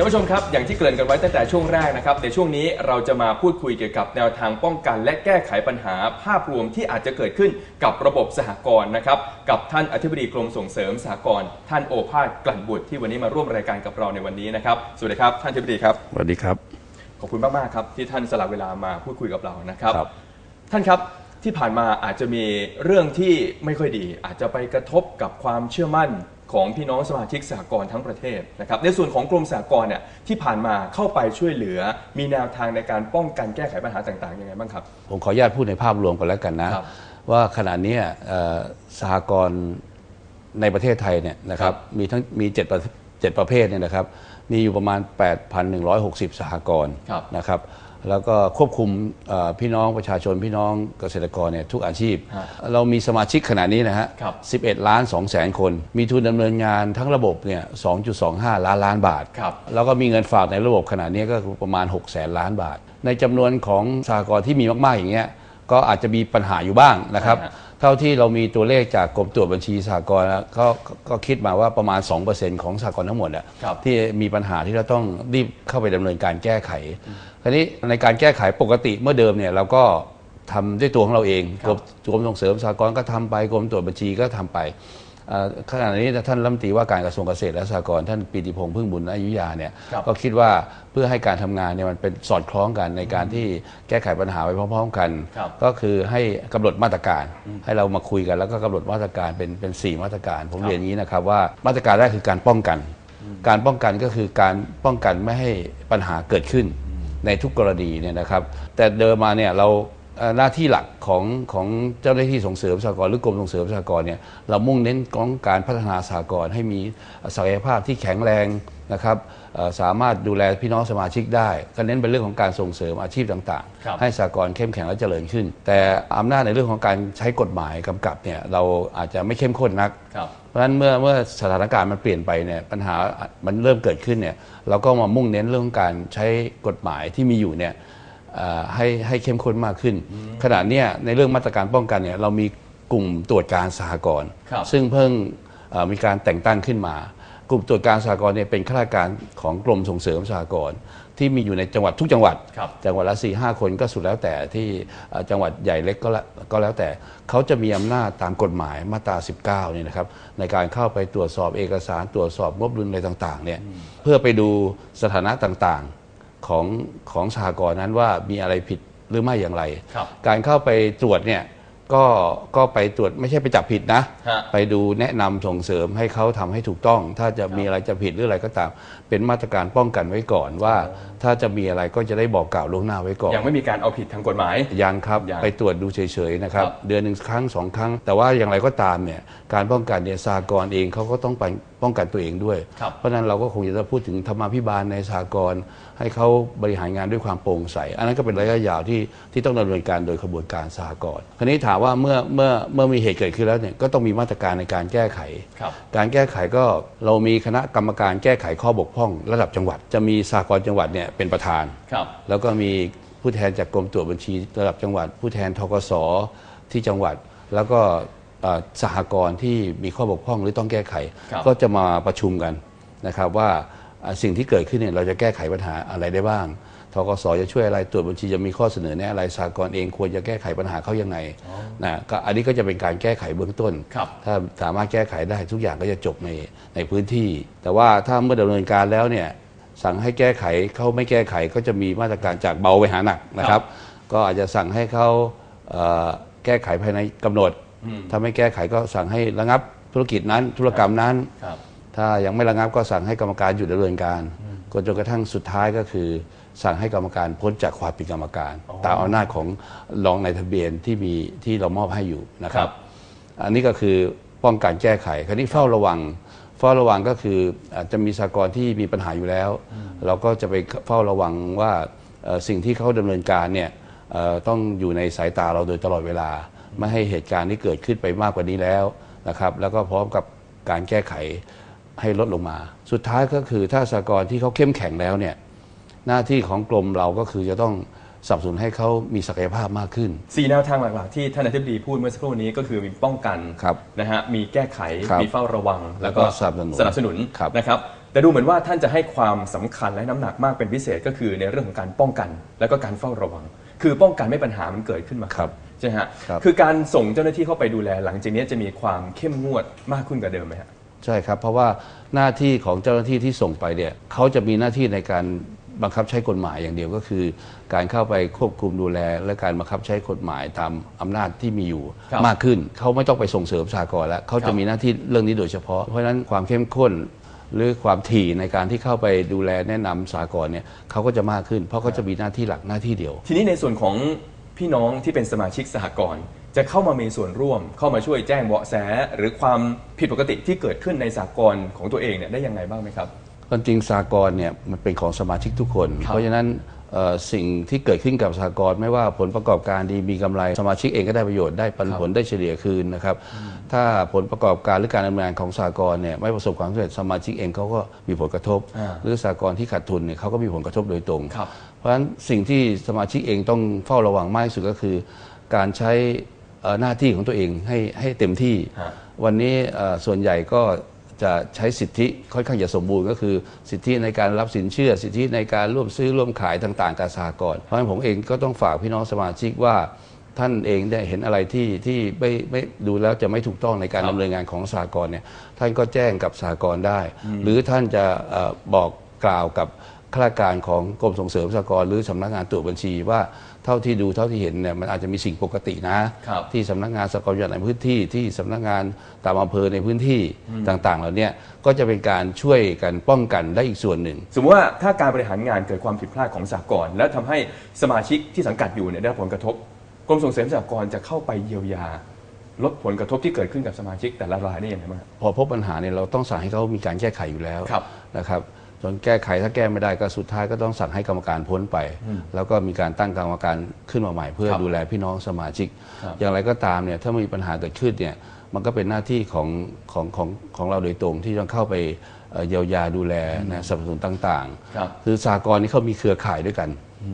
ท่านผู้ชมครับ อย่างที่เกริ่นกันไว้ตั้งแต่ช่วงแรกนะครับ ในช่วงนี้เราจะมาพูดคุยเกี่ยวกับแนวทางป้องกัน และแก้ไขปัญหาภาพรวมที่อาจจะเกิดขึ้นกับระบบสหกรณ์นะครับ กับท่านอธิบดีกรมส่งเสริมสหกรณ์ท่านโอภาสกลั่นบุตรที่วันนี้มาร่วมรายการกับเราในวันนี้นะครับ สวัสดีครับท่านอธิบดีครับ สวัสดีครับ ขอบคุณมากๆครับที่ท่านสละเวลามาพูดคุยกับเรานะครับ ครับ ท่านครับที่ผ่านมาอาจจะมีเรื่องที่ไม่ค่อยดี อาจจะไปกระทบกับความเชื่อมั่น ของพี่น้องสมาชิกสหกรณ์ทั้งประเทศนะครับในส่วนของกรมสหกรณ์เนี่ยที่ผ่านมาเข้าไปช่วยเหลือ มีแนวทางในการป้องกันแก้ไขปัญหาต่างๆยังไงบ้างครับ ผมขออนุญาตพูดในภาพรวมก่อนแล้วกันนะ ครับว่าขณะเนี้ยเอ่อสหกรณ์ในประเทศไทยเนี่ยนะครับมีทั้งมีเจ็ดประเจ็ดประเภทเนี่ยนะครับมีอยู่ประมาณ 8,160 สหกรณ์ครับ นะครับ แล้วก็ควบคุมเอ่อพี่น้องประชาชนพี่น้องเกษตรกรเนี่ยทุกอาชีพ ฮะเรามีสมาชิกขณะนี้นะฮะ ครับ 11 ล้าน2แสนคน มีทุนดำเนินงานทั้งระบบเนี่ย 2.25 ล้านล้านบาท ครับแล้วก็มีเงินฝากในระบบขณะนี้ก็คือประมาณ 6 แสนล้านบาท ในจำนวนของสหกรณ์ที่มีมาก ๆ อย่างเงี้ยก็อาจจะมีปัญหาอยู่บ้างนะครับ ใช่ฮะ เท่าที่เรามีตัวเลขจากกรมตรวจบัญชีสหกรณ์แล้วก็ก็ก็คิดมาว่าประมาณ 2%ของสหกรณ์ทั้งหมดอะครับ ที่มีปัญหาที่เราต้องรีบเข้าไปดำเนินการแก้ไขคราวนี้ในการแก้ไขปกติเมื่อเดิมเนี่ยเราก็ทำด้วยตัวของเราเองคกรัรบมกรมส่งเสริมสหกรณ์ก็ทำไปกรมตรวจบัญชีก็ทำไปเอ่อ ขณะนี้ท่านรัฐมนตรีว่าการกระทรวงเกษตรและสหกรณ์ท่านปีติพงษ์พึ่งบุญอยุธยาเนี่ยครับก็คิดว่าเพื่อให้การทำงานเนี่ยมันเป็นสอดคล้องกันในการที่แก้ไขปัญหาไปพร้อม ๆ กันครับก็คือให้กำหนดมาตรการให้เรามาคุยกัน แล้วก็กำหนดมาตรการเป็นเป็นสี่มาตรการ ผมครับเรียนอย่างนี้นะครับว่ามาตรการแรกคือการป้องกัน การป้องกันก็คือการป้องกันไม่ให้ปัญหาเกิดขึ้นในทุกกรณีเนี่ยนะครับ แต่เดิมมาเนี่ยเราเอ่อ หน้าที่หลักของของเจ้าหน้าที่ส่งเสริมสหกรณ์หรือกรมส่งเสริมสหกรณ์เนี่ยเรามุ่งเน้นของการพัฒนาสหกรณ์ให้มีศักยภาพที่แข็งแรงนะครับเอ่อสามารถดูแลพี่น้องสมาชิกได้ ก็เน้นเป็นเรื่องของการส่งเสริมอาชีพต่างครับๆให้สหกรณ์เข้มแข็งและเจริญขึ้น แต่อำนาจในเรื่องของการใช้กฎหมายกำกับเนี่ยเราอาจจะไม่เข้มข้นนักครับเพราะฉะนั้นเมื่อเมื่อสถานการณ์มันเปลี่ยนไปเนี่ยปัญหามันเริ่มเกิดขึ้นเนี่ยเราก็มามุ่งเน้นเรื่องของการใช้กฎหมายที่มีอยู่เนี่ยเอ่อ ให้ให้เข้มข้นมากขึ้น ขณะเนี้ยในเรื่องมาตรการป้องกันเนี่ยเรามีกลุ่มตรวจการสหกรณ์ครับซึ่งเพิ่งเอ่อมีการแต่งตั้งขึ้นมา กลุ่มตรวจการสหกรณ์เนี่ยเป็นข้าราชการของกรมส่งเสริมสหกรณ์ที่มีอยู่ในจังหวัดทุกจังหวัดครับจังหวัดละ4ีหคนก็สุดแล้วแต่ที่เอ่อจังหวัดใหญ่เล็กก็แล้วก็แล้วแต่เขาจะมีอำนาจตามกฎหมายมาตรา 19เนี่ยนะครับในการเข้าไปตรวจสอบเอกสารตรวจสอบงบดุลอะไรต่างๆเนี่ยเพื่อไปดูสถานะต่างๆ ของของสหกรณ์นั้นว่ามีอะไรผิดหรือไม่อย่างไร ครับ การเข้าไปตรวจเนี่ยก็ก็ไปตรวจไม่ใช่ไปจับผิดนะ ฮะ ไปดูแนะนำส่งเสริมให้เขาทำให้ถูกต้อง ถ้าจะมีอะไรจะผิดหรืออะไรก็ตาม เป็นมาตรการป้องกันไว้ก่อนว่า ถ้าจะมีอะไรก็จะได้บอกกล่าวล่วงหน้าไว้ก่อน ยังไม่มีการเอาผิดทางกฎหมาย ยังครับยังไปตรวจดูเฉยๆนะครับครับ เดือนหนึ่งครั้งสองครั้ง แต่ว่าอย่างไรก็ตามเนี่ยการป้องกันเนี่ยสากรณ์เองเขาก็ต้องไป ป้องกันตัวเองด้วยครับเพราะฉะนั้นเราก็คงจะต้องพูดถึงธรรมาภิบาลในสากรณ์ให้เขาบริหารงานด้วยความโปร่งใส อันนั้นก็เป็นระยะยาวที่ที่ต้องดำเนินการโดยขบวนการสากรณ์คราวนี้ถามว่าเมื่อเมื่อเมื่อมีเหตุเกิดขึ้นแล้วเนี่ยก็ต้องมีมาตรการในการแก้ไขครับการแก้ไขก็เรามีคณะกรรมการแก้ไขข้อบกพร่อง ระดับจังหวัด จะมีสากรณ์จังหวัดเนี่ยเป็นประธานครับแล้วก็มีผู้แทนจากกรมตรวจบัญชีระดับจังหวัด ผู้แทนทกสที่จังหวัดแล้วก็เอ่อ สหกรณ์ที่มีข้อบกพร่องหรือต้องแก้ไขครับก็จะมาประชุมกันนะครับว่าอะสิ่งที่เกิดขึ้นเนี่ยเราจะแก้ไขปัญหาอะไรได้บ้างทกสจะช่วยอะไรตรวจบัญชีจะมีข้อเสนอแนะอะไรสหกรณ์เองควรจะแก้ไขปัญหาเขายังไงนะก็อันนี้ก็จะเป็นการแก้ไขเบื้องต้นครับถ้าสามารถแก้ไขได้ทุกอย่างก็จะจบในในพื้นที่ แต่ว่าถ้าเมื่อดำเนินการแล้วเนี่ยสั่งให้แก้ไขเขาไม่แก้ไขก็จะมีมาตรการจากเบาไปหาหนักนะครับ ก็อาจจะสั่งให้เขาเอ่อแก้ไขภายในกำหนด ถ้าไม่แก้ไขก็สั่งให้ระงับธุรกิจนั้นธุรกรรมนั้นครับถ้ายังไม่ระงับก็สั่งให้กรรมการหยุดดำเนินการจนกระทั่งสุดท้ายก็คือ สั่งให้กรรมการพ้นจากความเป็นกรรมการอ๋อตามอำนาจของรองในายทะเบียนที่มีที่เรามอบให้อยู่นะครัครับบอันนี้ก็คือป้องกันแก้ไข คราวนี้เฝ้าระวัง เฝ้าระวังก็คืออาจจะมีสากลที่มีปัญหาอยู่แล้ว เราก็จะไปเฝ้าระวังว่าเอ่อสิ่งที่เขาดำเนินการเนี่ยเอ่อต้องอยู่ในสายตาเราโดยตลอดเวลา ไม่ให้เหตุการณ์ที่เกิดขึ้นไปมากกว่านี้แล้วนะครับแล้วก็พร้อมกับการแก้ไขให้ลดลงมา สุดท้ายก็คือถ้าสากลที่เขาเข้มแข็งแล้วเนี่ยหน้าที่ของกรมเราก็คือจะต้องสนับสนุนให้เขามีศักยภาพมากขึ้นสี่แนวทางหลักๆที่ท่านอธิบดีพูดเมื่อสักครู่นี้ก็คือมีป้องกันครับนะฮะมีแก้ไขครับมีเฝ้าระวัง แล้วก็สนับสนุนสนับสนุนครับนะครับแต่ดูเหมือนว่าท่านจะให้ความสำคัญและน้ำหนักมากเป็นพิเศษก็คือในเรื่องของการป้องกัน และก็การเฝ้าระวัง คือป้องกันไม่ปัญหามันเกิดขึ้นมาครับ ใช่ไหมฮะครับ คือการส่งเจ้าหน้าที่เข้าไปดูแล หลังจากนี้จะมีความเข้มงวดมากขึ้นกว่าเดิมไหมฮะ ใช่ครับ เพราะว่าหน้าที่ของเจ้าหน้าที่ที่ส่งไปเนี่ยเขาจะมีหน้าที่ในการบังคับใช้กฎหมายอย่างเดียวก็คือ การเข้าไปควบคุมดูแล และการบังคับใช้กฎหมายตามอำนาจที่มีอยู่ครับมากขึ้น เขาไม่ต้องไปส่งเสริมสากลแล้วเขาครัจะบ มีหน้าที่เรื่องนี้โดยเฉพาะ เพราะฉะนั้นความเข้มข้น หรือความถี่ในการที่เข้าไปดูแลแนะนำสากลเนี่ยเขาก็จะมากขึ้น เพราะเขาจะมีหน้าที่หลักหน้าที่เดียว ทีนี้ในส่วนของ พี่น้องที่เป็นสมาชิกสหกรณ์จะเข้ามามีส่วนร่วม เข้ามาช่วยแจ้งเบาะแส หรือความผิดปกติที่เกิดขึ้นในสหกรณ์ของตัวเองเนี่ยได้ยังไงบ้างไหมครับความจริงสากลเนี่ยมันเป็นของสมาชิกทุกคนครับเพราะฉะนั้นเอ่อสิ่งที่เกิดขึ้นกับสากลไม่ว่าผลประกอบการดีมีกำไร สมาชิกเองก็ได้ประโยชน์ได้ปันผลได้เฉลี่ยคืนนะครับถ้าผลประกอบการหรือการดำเนินงานของสากลเนี่ยไม่ประสบความสำเร็จสมาชิกเองเขาก็มีผลกระทบอ่าหรือสากลที่ขาดทุนเนี่ยเขาก็มีผลกระทบโดยตรงครับ เพราะฉะนั้นสิ่งที่สมาชิกเองต้องเฝ้าระวังมากที่สุดก็คือ การใช้เอ่อหน้าที่ของตัวเองให้ให้เต็มที่ฮะวันนี้เอ่อส่วนใหญ่ก็จะใช้สิทธิค่อนข้างจะสมบูรณ์ก็คือสิทธิในการรับสินเชื่อ สิทธิในการร่วมซื้อร่วมขายต่างๆกับสหกรณ์เพราะฉะนั้นผมเองก็ต้องฝากพี่น้องสมาชิกว่าท่านเองได้เห็นอะไรที่ที่ไม่ไม่ดูแล้วจะไม่ถูกต้องในการครับดำเนินงานของสหกรณ์เนี่ยท่านก็แจ้งกับสหกรณ์ได้ หรือท่านจะเอ่อบอกกล่าวกับ ข้าราชการของกรมส่งเสริมสหกรณ์หรือสำนักงานตรวจบัญชีว่าเท่าที่ดูเท่าที่เห็นเนี่ยมันอาจจะมีสิ่งปกตินะครับที่สำนักงานสกลยศในพื้นที่ที่สำนักงานตามอำเภอในพื้นที่ต่างๆเหล่าเนี้ก็จะเป็นการช่วยกันป้องกันได้อีกส่วนหนึ่ง สมมติว่าถ้าการบริหารงานเกิดความผิดพลาดของสหกรณ์และทำให้สมาชิกที่สังกัดอยู่เนี่ยได้รับผลกระทบกรมส่งเสริมสหกรณ์จะเข้าไปเยียวยาลดผลกระทบที่เกิดขึ้นกับสมาชิกแต่ละรายได้ยังไงบ้างพอพบปัญหาเนี่ยเราต้องสั่งให้เขามีการแก้ไขอยู่แล้วครับนะครับ จนแก้ไขถ้าแก้ไม่ได้ก็สุดท้ายก็ต้องสั่งให้กรรมการพ้นไป แล้วก็มีการตั้งกรรมการขึ้นมาใหม่ เพื่อครับดูแลพี่น้องสมาชิกครับอย่างไรก็ตามเนี่ยถ้ามีปัญหาเกิดขึ้นเนี่ยมันก็เป็นหน้าที่ของของของของเราโดยตรงที่ต้องเข้าไปเอ่อเยียวยาดูแลนะสนับสนุนต่างครับๆคือสากลนี่เขามีเครือข่ายด้วยกัน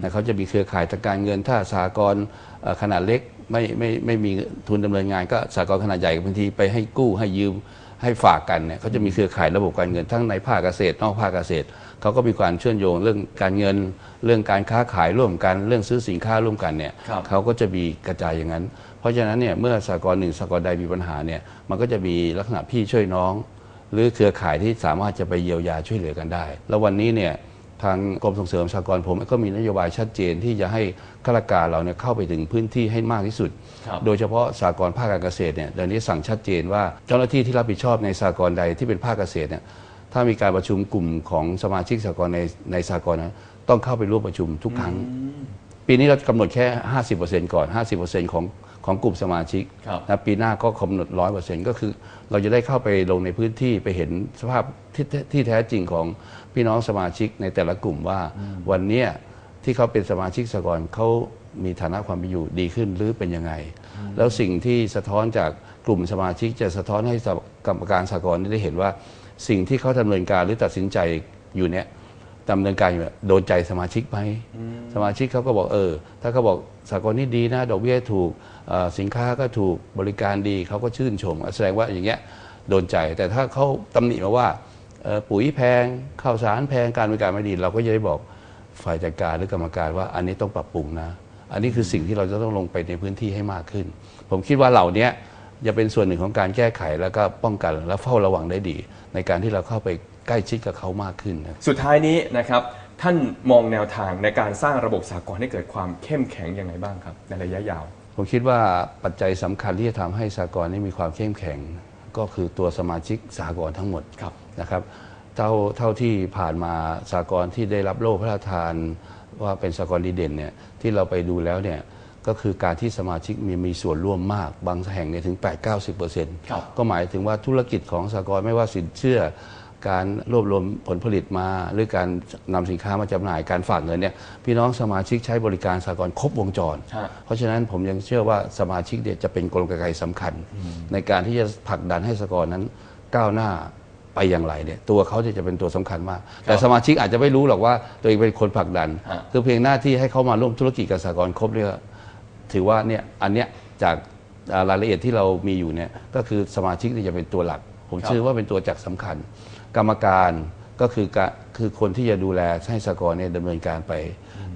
นะเขาจะมีเครือข่ายทางการเงิน ถ้าสากลเอ่อขนาดเล็กไม่ไม่ไม่มีทุนดำเนินงาน ก็สากลขนาดใหญ่บางทีไปให้กู้ให้ยืม ให้ฝากกันเนี่ยเขาจะมีเครือข่ายระบบการเงินทั้งในภาคเกษตร นอกภาคเกษตรเขาก็มีการเชื่อมโยงเรื่องการเงิน เรื่องการค้าขายร่วมกัน เรื่องซื้อสินค้าร่วมกันเนี่ยครับ เขาก็จะมีกระจายอย่างนั้น เพราะฉะนั้นเนี่ยเมื่อสากลหนึ่งสากลใดมีปัญหาเนี่ยมันก็จะมีลักษณะพี่ช่วยน้อง หรือเครือข่ายที่สามารถจะไปเยียวยาช่วยเหลือกันได้ แล้ววันนี้เนี่ย ทางกรมส่งเสริมสหกรณ์ผมก็มีนโยบายชัดเจนที่จะให้ข้าราชการเราเนี่ยเข้าไปถึงพื้นที่ให้มากที่สุดครับโดยเฉพาะสหกรณ์ภาคการเกษตรเนี่ยเดี๋ยวนี้สั่งชัดเจนว่าเจ้าหน้าที่ที่รับผิดชอบในสหกรณ์ใดที่เป็นภาคเกษตรเนี่ยถ้ามีการประชุมกลุ่มของสมาชิกสหกรณ์ในในสหกรณ์นะต้องเข้าไปร่วมประชุมทุกครั้ง ปีนี้เรากำหนดแค่ 50%ก่อน 50%ของ ของกลุ่มสมาชิกครับนะปีหน้าก็กำหนด100%ก็คือ เราจะได้เข้าไปลงในพื้นที่ไปเห็นสภาพที่ที่แท้จริงของพี่น้องสมาชิกในแต่ละกลุ่มว่า วันเนี้ยที่เขาเป็นสมาชิกสหกรณ์เขามีฐานะความเป็นอยู่ดีขึ้นหรือเป็นยังไง แล้วสิ่งที่สะท้อนจากกลุ่มสมาชิกจะสะท้อนให้กรรมการสหกรณ์ได้เห็นว่า สิ่งที่เขาดำเนินการหรือตัดสินใจอยู่เนี่ย ดำเนินการอยู่เนี่ยโดนใจสมาชิกไหมสมาชิกเขาก็บอกเออ ถ้าเขาบอกสากลนี่ดีนะดอกเบี้ยถูกเอ่อสินค้าก็ถูกบริการดีเขาก็ชื่นชม แสดงว่าอย่างเงี้ยโดนใจแต่ถ้าเขาตำหนิมาว่าเอ่อปุ๋ยแพงข้าวสารแพงการบริการไม่ดี เราก็จะได้บอกฝ่ายจัดการหรือกรรมการว่าอันนี้ต้องปรับปรุงนะ อันนี้คือสิ่งที่เราจะต้องลงไปในพื้นที่ให้มากขึ้น ผมคิดว่าเหล่านี้จะเป็นส่วนหนึ่งของการแก้ไขแล้วก็ป้องกันและเฝ้าระวังได้ดี ในการที่เราเข้าไป ใกล้ชิดกับเขามากขึ้นนะ สุดท้ายนี้นะครับท่านมองแนวทางในการสร้างระบบสากลให้เกิดความเข้มแข็งยังไงบ้างครับ ในระยะยาว ผมคิดว่าปัจจัยสำคัญที่จะทำให้สากลนี้มีความเข้มแข็ง ก็คือตัวสมาชิกสากลทั้งหมดครับ นะครับเท่าเท่าที่ผ่านมาสากลที่ได้รับโล่พระราชทาน ว่าเป็นสากลดีเด่นเนี่ยที่เราไปดูแล้วเนี่ยก็คือการที่สมาชิกมีมีส่วนร่วมมาก บางแห่งเนี่ยถึง 8-90%ครับ ก็หมายถึงว่าธุรกิจของสากลไม่ว่าสินเชื่อ การรวบรวมผลผลิตมา หรือการนำสินค้ามาจำหน่ายการฝากเงินเนี่ยพี่น้องสมาชิกใช้บริการสากลครบวงจรฮะเพราะฉะนั้นผมยังเชื่อว่าสมาชิกเนี่ยจะเป็นกลไกสำคัญ ในการที่จะผลักดันให้สากลนั้นก้าวหน้าไปอย่างไรเนี่ยตัวเขาจะจะเป็นตัวสำคัญมาก แต่สมาชิกอาจจะไม่รู้หรอกว่าตัวเองเป็นคนผลักดันฮะคือเพียงหน้าที่ให้เขามาร่วมธุรกิจกับสากลครบเนี่ยถือว่าเนี่ยอันเนี้ยจากอ่ารายละเอียดที่เรามีอยู่เนี่ยก็คือสมาชิกเนี่ยจะเป็นตัวหลัก ผมครับเชื่อว่าเป็นตัวจักรสำคัญ กรรมการก็คือการคือคนที่จะดูแลให้สหกรณ์เนี่ยดำเนินการไป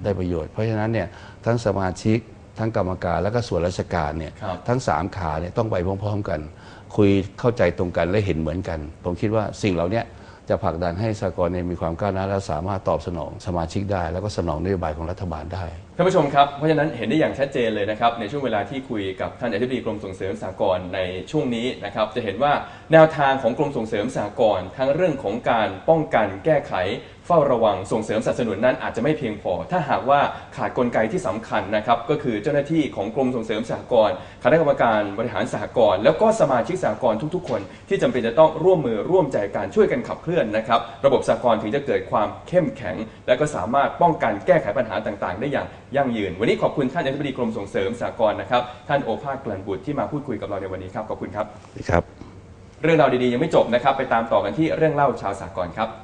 ได้ประโยชน์ เพราะฉะนั้นเนี่ยทั้งสมาชิกทั้งกรรมการและก็ส่วนราชการเนี่ยครับทั้งสามขาเนี่ยต้องไปพร้อม ๆ กัน คุยเข้าใจตรงกันและเห็นเหมือนกัน ผมคิดว่าสิ่งเหล่าเนี้ย จะผลักดันให้สากลเนี่ยมีความก้าวหน้าและสามารถตอบสนองสมาชิกได้ แล้วก็สนองนโยบายของรัฐบาลได้ท่านผู้ชมครับเพราะฉะนั้นเห็นได้อย่างชัดเจนเลยนะครับในช่วงเวลาที่คุยกับท่านอธิบดีกรมส่งเสริมสากลในช่วงนี้นะครับจะเห็นว่าแนวทางของกรมส่งเสริมสากลทั้งเรื่องของการป้องกันแก้ไข เฝ้าระวังส่งเสริมสนับสนุนนั้นอาจจะไม่เพียงพอ ถ้าหากว่าขาดกลไกที่สำคัญนะครับก็คือเจ้าหน้าที่ของกรมส่งเสริมสหกรณ์คณะกรรมการบริหารสหกรณ์แล้วก็สมาชิกสหกรณ์ทุกๆ คน ที่จำเป็นจะต้องร่วมมือร่วมใจกันช่วยกันขับเคลื่อนนะครับระบบสหกรณ์ถึงจะเกิดความเข้มแข็ง และก็สามารถป้องกันแก้ไขปัญหาต่างๆ ได้อย่างยั่งยืน วันนี้ขอบคุณท่านอธิบดีกรมส่งเสริมสหกรณ์นะครับท่านโอภาสกลั่นบุตรที่มาพูดคุยกับเราในวันนี้ครับขอบคุณครับครับ เรื่องราวดีๆยังไม่จบนะครับไปตามต่อกันที่เรื่องเล่าชาวสากลครับ